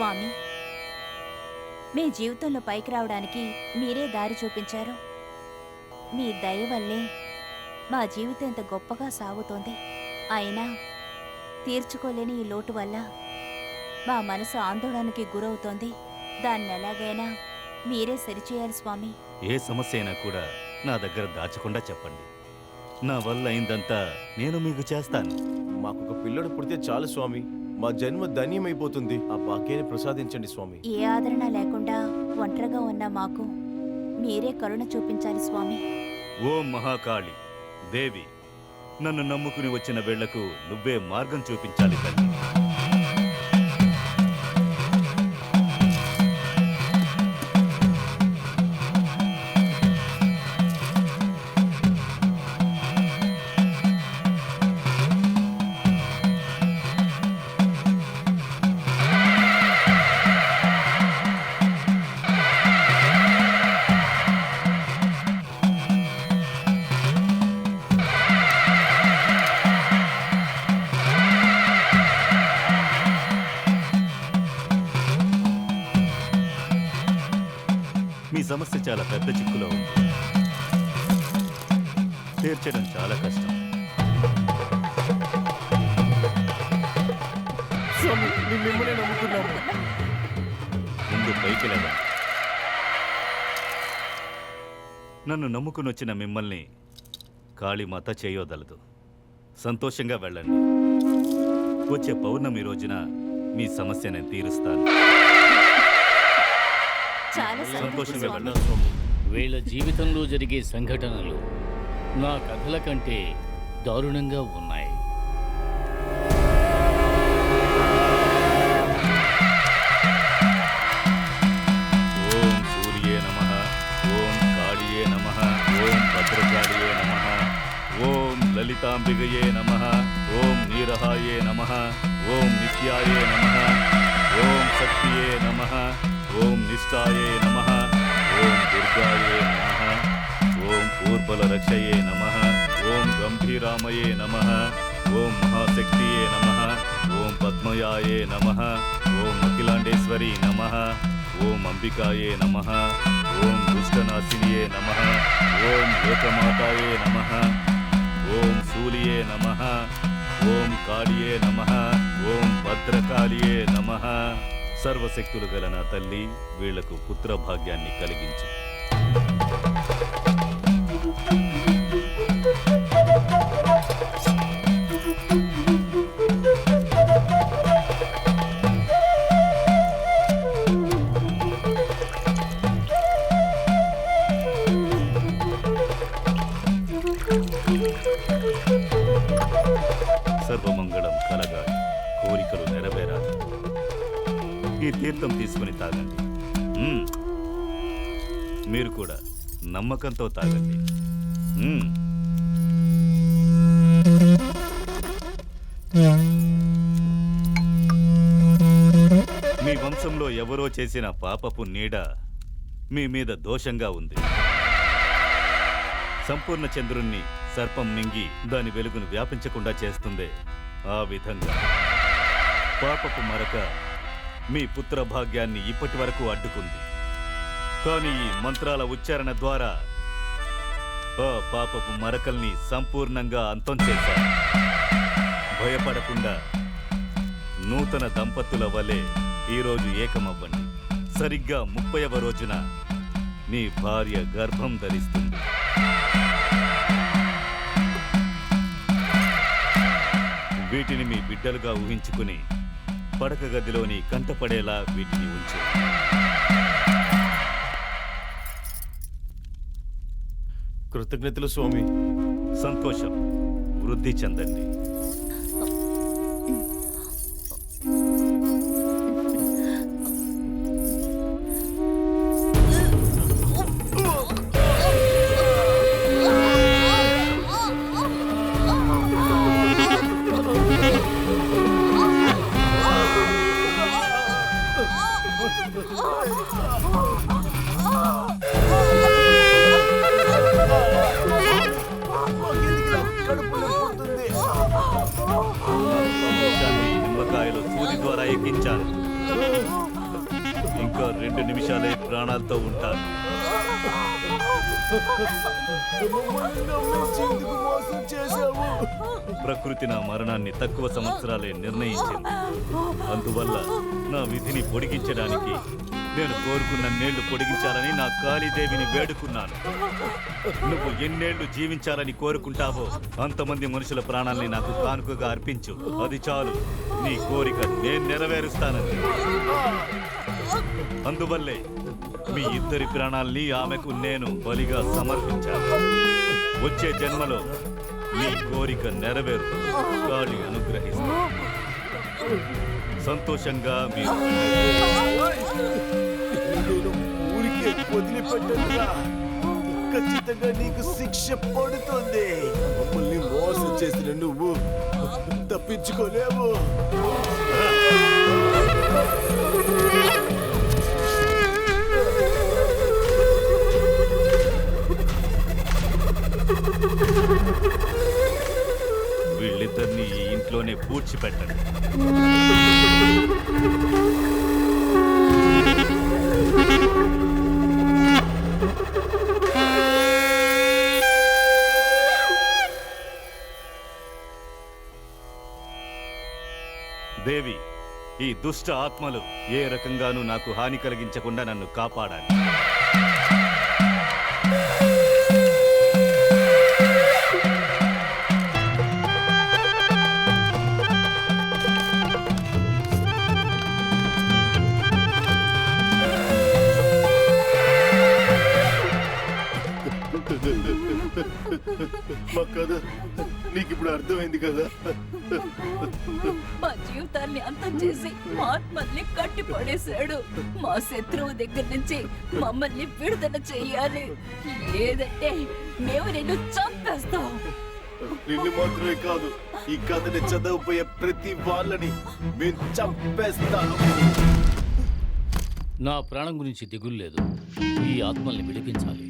స్వామి. మీ జీవితంలో పైకి రావడానికి మీరే దారి చూపించారు. మీ దయ వల్లే మా జీవితం ఇంత గొప్పగా సాగుతోంది. అయినా తీర్చుకోలేని ఈ లోటు వల్ల మా మనసు ఆందోళనకి గురవుతోంది. దాన్ని ఎలాగైనా మీరే సరిచేయాలి స్వామి. ఏ సమస్య అయినా కూడా నా దగ్గర దాచకుండా చెప్పండి. నా వల్ల అయిందంతా నేను మీకు చేస్తాను. మాకు ఒక పిల్లడు పుడితే చాలు స్వామి. మా జన్మ ధన్యమైపోతుంది. ఆ భాగ్యాన్ని ప్రసాదించండి స్వామి. ఏ ఆదరణ లేకుండా ఒంటరిగా ఉన్న మాకు మీరే కరుణ చూపించాలి స్వామి. ఓ మహాకాళి దేవి నన్ను నమ్ముకుని వచ్చిన వీళ్ళకు నువ్వే మార్గం చూపించాలి తల్లి. సమస్య చాలా పెద్ద చిక్కులో ఉంది. తీర్చడం చాలా కష్టం. స్వామి మేము మిమ్మల్ని నమ్ముకున్నాము ముందు పైకి లేదా నన్ను నమ్ముకుని వచ్చిన మిమ్మల్ని కాళీమాత చేయొదలదు సంతోషంగా వెళ్ళండి. వచ్చే పౌర్ణమి రోజున మీ సమస్య నేను తీరుస్తాను. చాలా సంతోషం వీళ్ళ జీవితంలో జరిగే సంఘటనలు నా కథల కంటే దారుణంగా ఉన్నాయి. ఓం సూర్యే నమ ఓం కాళియే నమ ఓం భద్రకాళియే నమ ఓం లలితాంబిగయే నమ ఓం నీరహాయే నమ ఓం నిత్యాయే నమ ఓం శక్తియే నమ ఓం నిష్ఠాయే నమ ఓం దుర్గాయే నమ ఓం పూర్బల రక్షయే నమ ఓం గంభీరామయే నమ ఓం మహాశక్తియే నమ ఓం పద్మయాయే నమ ఓం అఖిలాండేశ్వరీ నమ ఓం అంబికాయే నమ ఓం దుష్టనాశినియే నమ ఓం లోకమాతాయే నమ ఓం శూలియే నమ ఓం కాళియే నమ ఓం భద్రకాళియే నమ సర్వశక్తులు గల నా తల్లి వీళ్ళకు పుత్ర భాగ్యాన్ని కలిగించు. నమ్మకంతో తాగండి. మ్మ్. మీ వంశంలో ఎవరో చేసిన పాపపు నీడ మీ మీద దోషంగా ఉంది. సంపూర్ణ చంద్రుణ్ణి సర్పం మింగి దాని వెలుగును వ్యాపించకుండా చేస్తుందే ఆ విధంగా. పాపపు మరక మీ పుత్ర భాగ్యాన్ని ఇప్పటి వరకు అడ్డుకుంది. కానీ ఈ మంత్రాల ఉచ్చారణ ద్వారా ఆ పాపపు మరకల్ని సంపూర్ణంగా అంతం చేశారు. భయపడకుండా నూతన దంపతుల వలె ఈరోజు ఏకమవ్వండి. సరిగ్గా ముప్పైవ రోజున నీ భార్య గర్భం ధరిస్తుంది. వీటిని మీ బిడ్డలుగా ఊహించుకుని పడక గదిలోని కంటపడేలా వీటిని ఉంచు. కృతజ్ఞతలు స్వామి. సంతోషం. వృద్ధి చెందండి. ఎందుకు మోసం చేశావు ప్రకృతి నా మరణాన్ని తక్కువ సంవత్సరాలే నిర్ణయించింది. అందువల్ల నా విధిని పొడిగించడానికి నేను కోరుకున్న నేళ్ళు పొడిగించాలని నా కాళీదేవిని వేడుకున్నాను. నువ్వు ఎన్నేళ్ళు జీవించాలని కోరుకుంటావో అంతమంది మనుషుల ప్రాణాల్ని నాకు కానుకగా అర్పించు. అది చాలు. నీ కోరిక నేను నెరవేరుస్తానని. అందువల్లే మీ ఇద్దరి ప్రాణాల్ని ఆమెకు నేను బలిగా సమర్పించాను. వచ్చే జన్మలో మీ కోరిక నెరవేరు. గాలి అనుగ్రహిస్తా సంతోషంగా మీరు ఊరికే వదిలిపెట్టనురా ఖచ్చితంగా నీకు శిక్ష పడుతుంది. మమ్మల్ని మోసం చేసిన నువ్వు తప్పించుకోలేవు. వీళ్ళిద్దరిని ఈ ఇంట్లోనే పూడ్చిపెట్టండి. దేవి ఈ దుష్ట ఆత్మలు ఏ రకంగానూ నాకు హాని కలిగించకుండా నన్ను కాపాడాలి. మా కథ నీకు ఇప్పుడు అర్థమైంది కదా? మా జీవితాన్ని అంతం చేసి మా ఆత్మల్ని కట్టి పడేశాడు. మా శత్రువు దగ్గర నుంచి మమ్మల్ని విడుదల చెయ్యాలి లేదంటే మేము నిన్ను చంపేస్తాం. నిన్ను మాత్రమే కాదు ఈ కథని చదవబోయే ప్రతి వాళ్ళని మేము చంపేస్తాను నా ప్రాణం గురించి దిగులు లేదు. ఈ ఆత్మల్ని విడిపించాలి.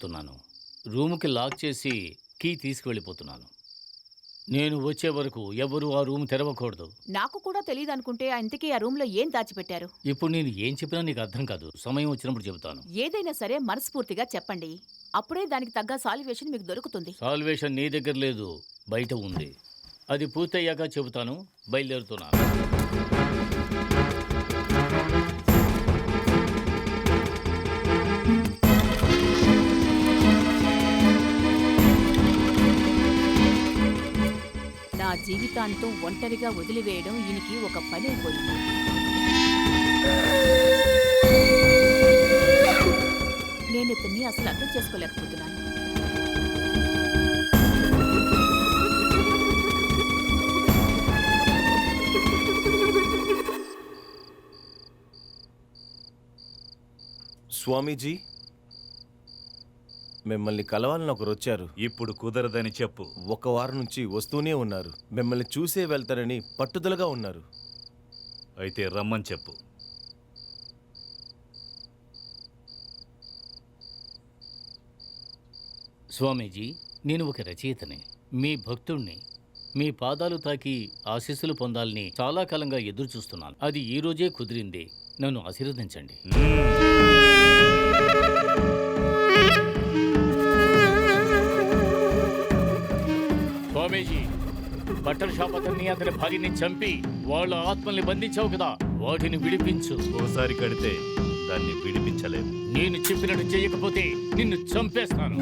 వెళ్తున్నాను. రూముకి లాక్ చేసి కీ తీసుకువెళ్ళిపోతున్నాను. నేను వచ్చే వరకు ఎవరు ఆ రూమ్ తెరవకూడదు. నాకు కూడా తెలియదు అనుకుంటే ఇంతకీ ఆ రూమ్లో ఏం దాచిపెట్టారు? ఇప్పుడు నేను ఏం చెప్పినా నీకు అర్థం కాదు. సమయం వచ్చినప్పుడు చెబుతాను. ఏదైనా సరే మనస్ఫూర్తిగా చెప్పండి. అప్పుడే దానికి తగ్గ సాల్వేషన్ మీకు దొరుకుతుంది. సాల్వేషన్ నీ దగ్గర లేదు బయట ఉంది. అది పూర్తయ్యాక చెబుతాను బయలుదేరుతున్నాను. నా జీవితాంతం ఒంటరిగా వదిలివేయడం ఈయనకి ఒక పని అయిపోయింది. నేను ఇతన్ని అసలు అర్థం చేసుకోలేకపోతున్నాను. స్వామీజీ మిమ్మల్ని కలవాలని ఒకరు వచ్చారు. ఇప్పుడు కుదరదని చెప్పు. ఒక వారం నుంచి వస్తూనే ఉన్నారు. మిమ్మల్ని చూసే వెళ్తారని పట్టుదలగా ఉన్నారు. అయితే రమ్మని చెప్పు. స్వామీజీ నేను ఒక రచయితని. మీ భక్తుణ్ణి మీ పాదాలు తాకి ఆశీస్సులు పొందాలని చాలా కాలంగా ఎదురు చూస్తున్నాను అది ఈ రోజే కుదిరింది. నన్ను ఆశీర్వదించండి. స్వామీజీ బట్టల షాప్ అతన్ని అతని భార్యని చంపి వాళ్ళ ఆత్మల్ని బంధించావు కదా వాటిని విడిపించు. ఓసారి కడితే దాన్ని విడిపించలేము. నేను చెప్పినట్టు చేయకపోతే నిన్ను చంపేస్తాను.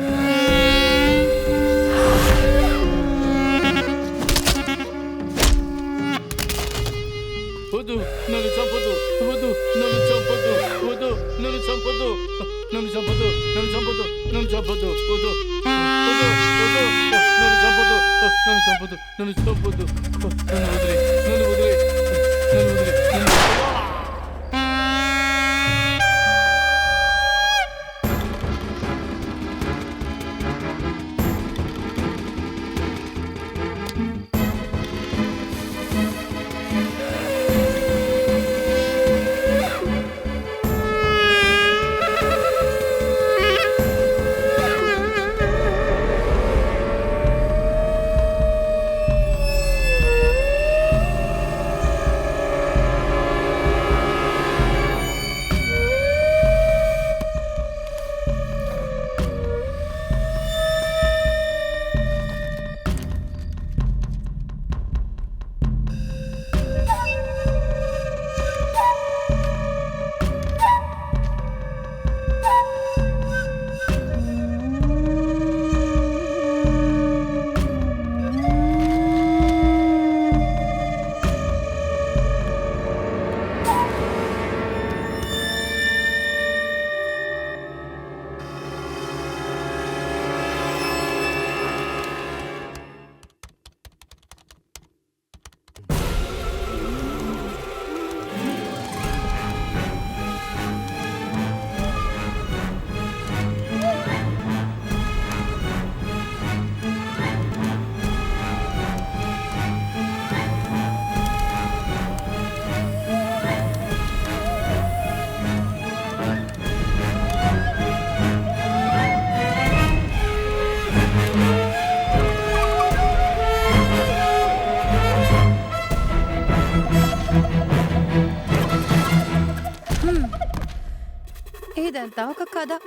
ఇదంతా ఒక కథ.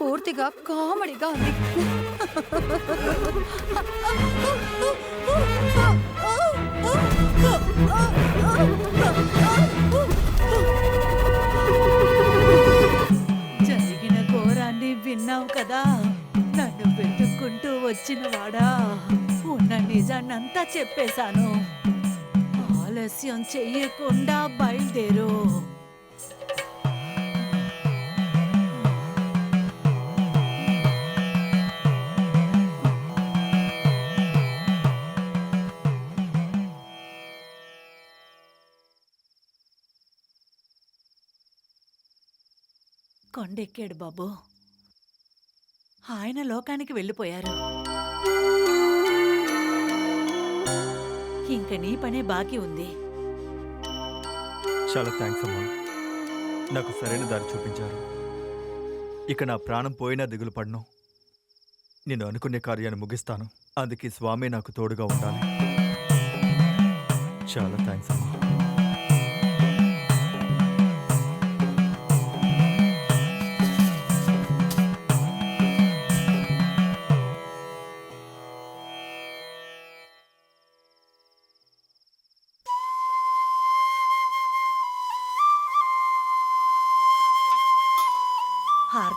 పూర్తిగా కామెడీగా ఉంది. జరిగిన ఘోరాన్ని విన్నావు కదా? నన్ను వెతుక్కుంటూ వచ్చిన వాడా? ఉన్న నిజాన్నంతా చెప్పేశాను. ఆలస్యం చెయ్యకుండా బయలుదేరు. కొండెక్కాడు బాబు. ఆయన లోకానికి వెళ్ళిపోయారు. ఇంక నీ పనే బాకీ ఉంది. చాలా థ్యాంక్స్ అమ్మా. నాకు సరైన దారి చూపించారు. ఇక నా ప్రాణం పోయినా దిగులు పడను. నేను అనుకునే కార్యాన్ని ముగిస్తాను. అందుకే స్వామి నాకు తోడుగా ఉండాలి. చాలా థ్యాంక్స్ అమ్మా.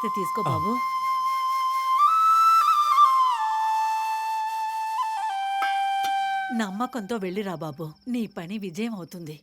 హారతి తీసుకో బాబు. నమ్మకంతో వెళ్ళిరా బాబు. నీ పని విజయం అవుతుంది.